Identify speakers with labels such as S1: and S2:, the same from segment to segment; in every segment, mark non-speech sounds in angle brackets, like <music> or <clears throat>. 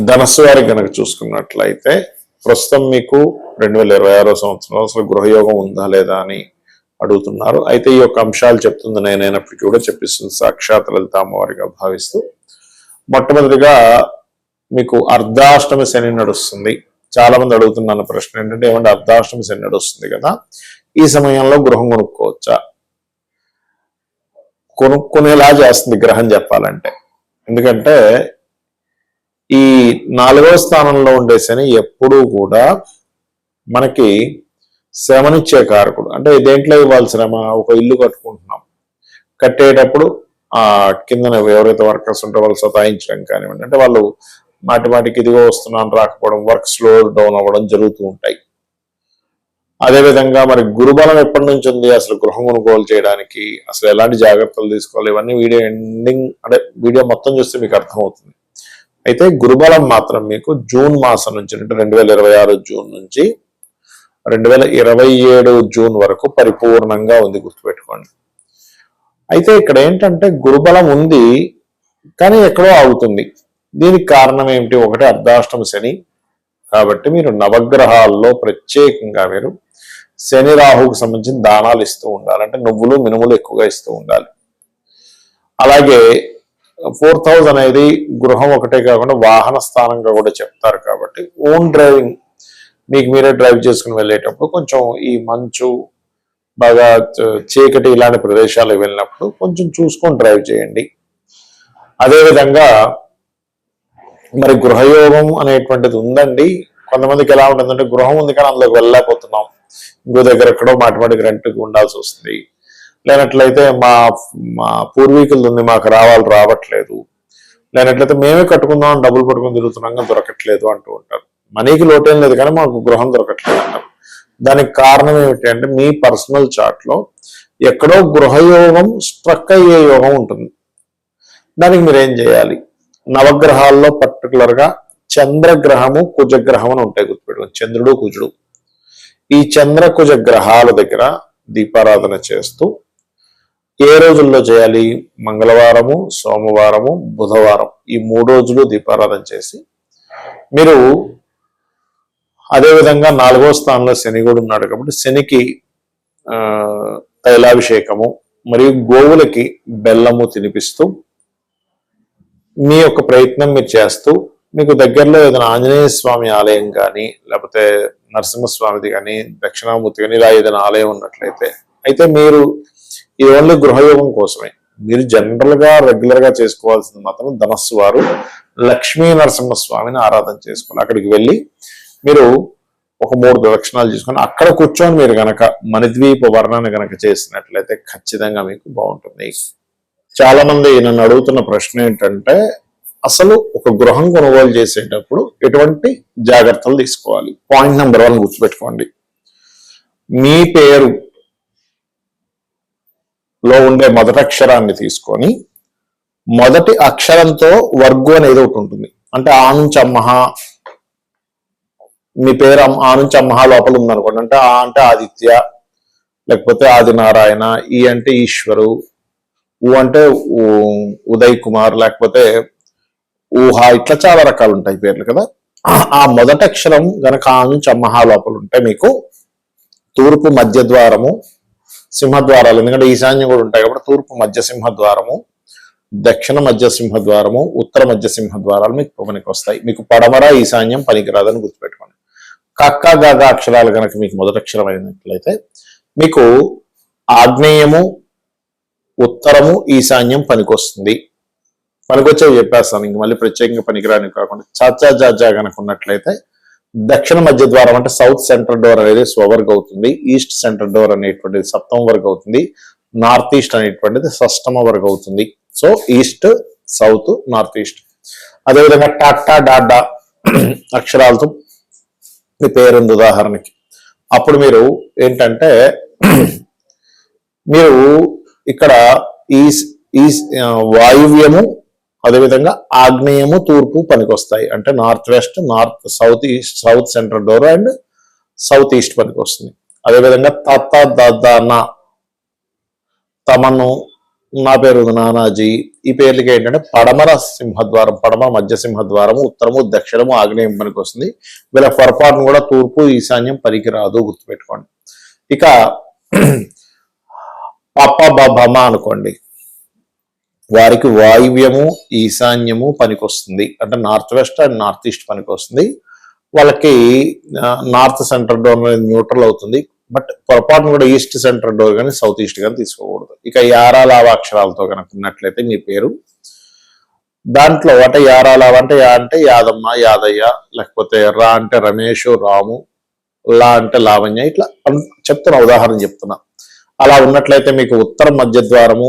S1: ధనస్సు వారికి కనుక చూసుకున్నట్లయితే ప్రస్తుతం మీకు రెండు వేల ఇరవై ఆరో సంవత్సరం అసలు గృహయోగం ఉందా లేదా అని అడుగుతున్నారు. అయితే ఈ యొక్క అంశాలు చెప్తుంది నేనైనప్పటికీ కూడా చెప్పిస్తుంది సాక్షాత్ లలిత అమ్మవారిగా భావిస్తూ. మొట్టమొదటిగా మీకు అర్ధాష్టమి శని నడుస్తుంది. చాలా మంది అడుగుతున్నాను ప్రశ్న ఏంటంటే ఏమంటే అర్ధాష్టమి శని నడుస్తుంది కదా? ఈ సమయంలో గృహం కొనుక్కోవచ్చా? కొనుక్కునేలా చేస్తుంది గ్రహం చెప్పాలంటే. ఎందుకంటే ఈ నాలుగవ స్థానంలో ఉండే శని ఎప్పుడూ కూడా మనకి శ్రమనిచ్చే కారకుడు. అంటే దేంట్లో ఇవ్వాలి శ్రమ? ఒక ఇల్లు కట్టుకుంటున్నాం. కట్టేటప్పుడు ఆ కిందన ఎవరైతే వర్కర్స్ ఉంటే వాళ్ళు సతాయించడం కానివ్వండి. అంటే వాళ్ళు మాటి మాటికి ఇదిగో వస్తున్నాను రాకపోవడం వర్క్ స్లో డౌన్ అవ్వడం జరుగుతూ ఉంటాయి. అదేవిధంగా మరి గురుబలం ఎప్పటి నుంచి ఉంది? అసలు గృహం కొనుగోలు చేయడానికి అసలు ఎలాంటి జాగ్రత్తలు తీసుకోవాలి? ఇవన్నీ వీడియో ఎండింగ్ అంటే వీడియో మొత్తం చూస్తే మీకు అర్థమవుతుంది. అయితే గురుబలం మాత్రం మీకు జూన్ మాసం నుంచి అంటే రెండు వేల ఇరవై ఆరు జూన్ నుంచి రెండు వేల ఇరవై ఏడు జూన్ వరకు పరిపూర్ణంగా ఉంది గుర్తుపెట్టుకోండి. అయితే ఇక్కడ ఏంటంటే గురుబలం ఉంది కానీ ఎక్కడో ఆగుతుంది. దీనికి కారణం ఏమిటి? ఒకటి అర్ధాష్టమ శని. కాబట్టి మీరు నవగ్రహాల్లో ప్రత్యేకంగా మీరు శని రాహుకు సంబంధించిన దానాలు ఇస్తూ ఉండాలి. అంటే నువ్వులు మినుములు ఎక్కువగా ఇస్తూ ఉండాలి. అలాగే ఫోర్త్ హౌస్ అనేది గృహం ఒకటే కాకుండా వాహన స్థానంగా కూడా చెప్తారు కాబట్టి ఓన్ డ్రైవింగ్ మీకు మీరే డ్రైవ్ చేసుకుని వెళ్ళేటప్పుడు కొంచెం ఈ మంచు బాగా చీకటి ఇలాంటి ప్రదేశాలకు వెళ్ళినప్పుడు కొంచెం చూసుకొని డ్రైవ్ చేయండి. అదేవిధంగా మరి గృహయోగం అనేటువంటిది ఉందండి. కొంతమందికి ఎలా ఉంటుందంటే గృహం ఉంది కానీ అందులోకి వెళ్ళలేకపోతున్నాం. ఇంకో దగ్గర ఎక్కడో మాటిమాటికి రెంట్కి ఉండాల్సి వస్తుంది. లేనట్లయితే మా మా పూర్వీకులు ఉంది మాకు రావాలి రావట్లేదు. లేనట్లయితే మేమే కట్టుకుందాం డబ్బులు పట్టుకుని తిరుగుతున్నాం కానీ దొరకట్లేదు అంటూ ఉంటారు. మనీకి లోటేం లేదు కానీ మాకు గృహం దొరకట్లేదు అంటారు. దానికి కారణం ఏమిటి అంటే మీ పర్సనల్ చాట్లో ఎక్కడో గృహయోగం స్ట్రక్ అయ్యే యోగం ఉంటుంది. దానికి మీరు ఏం చేయాలి? నవగ్రహాల్లో పర్టికులర్గా చంద్రగ్రహము కుజగ్రహం అని ఉంటాయి గుర్తుపెట్టుకోండి. చంద్రుడు కుజుడు. ఈ చంద్ర కుజ గ్రహాల దగ్గర దీపారాధన చేస్తూ ఏ రోజుల్లో చేయాలి? మంగళవారము సోమవారము బుధవారం. ఈ మూడు రోజులు దీపారాధన చేసి మీరు అదేవిధంగా నాలుగో స్థానంలో శని కూడా ఉన్నాడు కాబట్టి శనికి తైలాభిషేకము మరియు గోవులకి బెల్లము తినిపిస్తూ మీ యొక్క ప్రయత్నం మీరు చేస్తూ మీకు దగ్గరలో ఏదైనా ఆంజనేయ స్వామి ఆలయం కానీ లేకపోతే నరసింహస్వామిది కానీ దక్షిణామూర్తి కానీ ఇలా ఏదైనా ఆలయం ఉన్నట్లయితే అయితే మీరు ఇది ఓన్లీ గృహయోగం కోసమే. మీరు జనరల్గా రెగ్యులర్గా చేసుకోవాల్సింది మాత్రం ధనస్సు వారు లక్ష్మీ నరసింహస్వామిని ఆరాధన చేసుకోవాలి. అక్కడికి వెళ్ళి మీరు ఒక మూడు ప్రదక్షిణాలు చేసుకొని అక్కడ కూర్చొని మీరు గనక మణిద్వీప వర్ణాన్ని గనక చేసినట్లయితే ఖచ్చితంగా మీకు బాగుంటుంది. చాలా మంది నన్ను అడుగుతున్న ప్రశ్న ఏంటంటే అసలు ఒక గృహం కొనుగోలు చేసేటప్పుడు ఎటువంటి జాగ్రత్తలు తీసుకోవాలి? పాయింట్ నెంబర్ వన్ గుర్తుపెట్టుకోండి. మీ పేరు లో ఉండే మొదటి అక్షరాన్ని తీసుకొని మొదటి అక్షరంతో వర్గు అనేది ఒకటి ఉంటుంది. అంటే ఆ నుంచి అమ్మహ మీ పేరు ఆ నుంచి అమ్మహ లోపల ఉందనుకోండి. అంటే ఆ అంటే ఆదిత్య లేకపోతే ఆదినారాయణ ఈ అంటే ఈశ్వరు ఊ అంటే ఉదయ్ కుమార్ లేకపోతే ఊహ ఇట్లా చాలా రకాలు ఉంటాయి పేర్లు కదా. ఆ- ఆ మొదటి అక్షరం గనక ఆ నుంచి అమ్మహ లోపల ఉంటే మీకు తూర్పు మధ్య ద్వారము సింహద్వారాలు. ఎందుకంటే ఈశాన్యం కూడా ఉంటాయి కాబట్టి తూర్పు మధ్య సింహద్వారము దక్షిణ మధ్య సింహద్వారము ఉత్తర మధ్య సింహద్వారాలు మీకు పనికి వస్తాయి. మీకు పడమర ఈశాన్యం పనికిరాదని గుర్తుపెట్టుకోండి. కక్క గగ అక్షరాలు కనుక మీకు మొదటక్షరం అయినట్లయితే మీకు ఆగ్నేయము ఉత్తరము ఈశాన్యం పనికొస్తుంది. పనికొచ్చేవి చెప్పేస్తాను. ఇంక మళ్ళీ ప్రత్యేకంగా పనికిరాని కాకుండా చాచా జాజా కనుక ఉన్నట్లయితే దక్షిణ మధ్య ద్వారం అంటే సౌత్ సెంట్రల్ డోర్ అనేది స్వవర్గ్ అవుతుంది. ఈస్ట్ సెంట్రల్ డోర్ అనేటువంటిది సప్తమ వర్గ్ అవుతుంది. నార్త్ ఈస్ట్ అనేటువంటిది షష్టమ వర్గ్ అవుతుంది. So east south north east. అదేవిధంగా టాటా డాడా అక్షరాలతో మీ పేరుంది ఉదాహరణకి. అప్పుడు మీరు ఏంటంటే మీరు ఇక్కడ ఈ ఈ వాయువ్యము అదేవిధంగా ఆగ్నేయము తూర్పు పనికొస్తాయి. అంటే north west north south east south central door and south east పనికి వస్తుంది అదేవిధంగా తత నా తమను నా పేరు నానాజీ. ఈ పేర్లకి ఏంటంటే పడమర సింహద్వారం పడమర మధ్య సింహద్వారము ఉత్తరము దక్షిణము ఆగ్నేయం పనికి వస్తుంది వీళ్ళ పొరపాటును కూడా తూర్పు ఈశాన్యం పనికిరాదు గుర్తుపెట్టుకోండి. ఇక <clears throat> పప్ప బమ అనుకోండి. వారికి వాయువ్యము ఈశాన్యము పనికొస్తుంది. అంటే north west and north east పనికొస్తుంది. వాళ్ళకి నార్త్ సెంటర్ డోర్ అనేది న్యూట్రల్ అవుతుంది. బట్ పొరపాటును కూడా ఈస్ట్ సెంటర్ డోర్ కానీ సౌత్ ఈస్ట్ కానీ తీసుకోకూడదు. ఇక యారాలావ అక్షరాలతో కనుక ఉన్నట్లయితే మీ పేరు. దాంట్లో అంటే యారాలావ అంటే యా అంటే యాదమ్మ యాదయ్య లేకపోతే రా అంటే రమేష్ రాము లా అంటే లావణ్య ఇట్లా చెప్తున్నా ఉదాహరణ చెప్తున్నా. అలా ఉన్నట్లయితే మీకు ఉత్తర మధ్య ద్వారము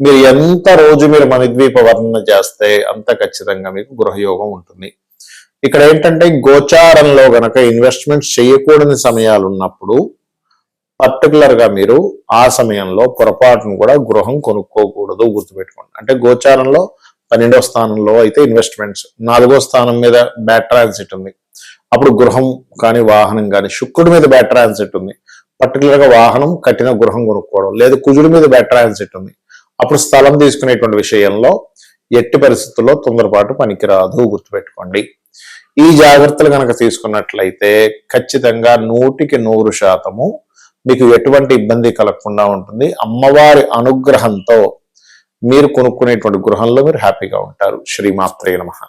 S1: మీరు ఎంత రోజు మీరు మణిద్వీప వర్ణన చేస్తే అంత ఖచ్చితంగా మీకు గృహయోగం ఉంటుంది. ఇక్కడ ఏంటంటే గోచారంలో గనక ఇన్వెస్ట్మెంట్స్ చేయకూడని సమయాలు ఉన్నప్పుడు పర్టికులర్గా మీరు ఆ సమయంలో పొరపాటును కూడా గృహం కొనుక్కోకూడదు గుర్తుపెట్టుకోండి. అంటే గోచారంలో పన్నెండో స్థానంలో అయితే ఇన్వెస్ట్మెంట్స్ నాలుగో స్థానం మీద బ్యాడ్ ట్రాన్సిట్ ఉంది. అప్పుడు గృహం కానీ వాహనం కానీ శుక్రుడి మీద బ్యాడ్ ట్రాన్సిట్ ఉంది. పర్టికులర్గా వాహనం కట్టిన గృహం కొనుక్కోవడం లేదు కుజుడి మీద బ్యాడ్ ట్రాన్సిట్ ఉంది. అప్పుడు స్థలం తీసుకునేటువంటి విషయంలో ఎట్టి పరిస్థితుల్లో తొందరపాటు పనికిరాదు గుర్తుపెట్టుకోండి. ఈ జాగ్రత్తలు కనుక తీసుకున్నట్లయితే ఖచ్చితంగా నూటికి నూరు శాతము మీకు ఎటువంటి ఇబ్బంది కలగకుండా ఉంటుంది. అమ్మవారి అనుగ్రహంతో మీరు కొనుక్కునేటువంటి గృహంలో మీరు హ్యాపీగా ఉంటారు. శ్రీమాత్రే నమః.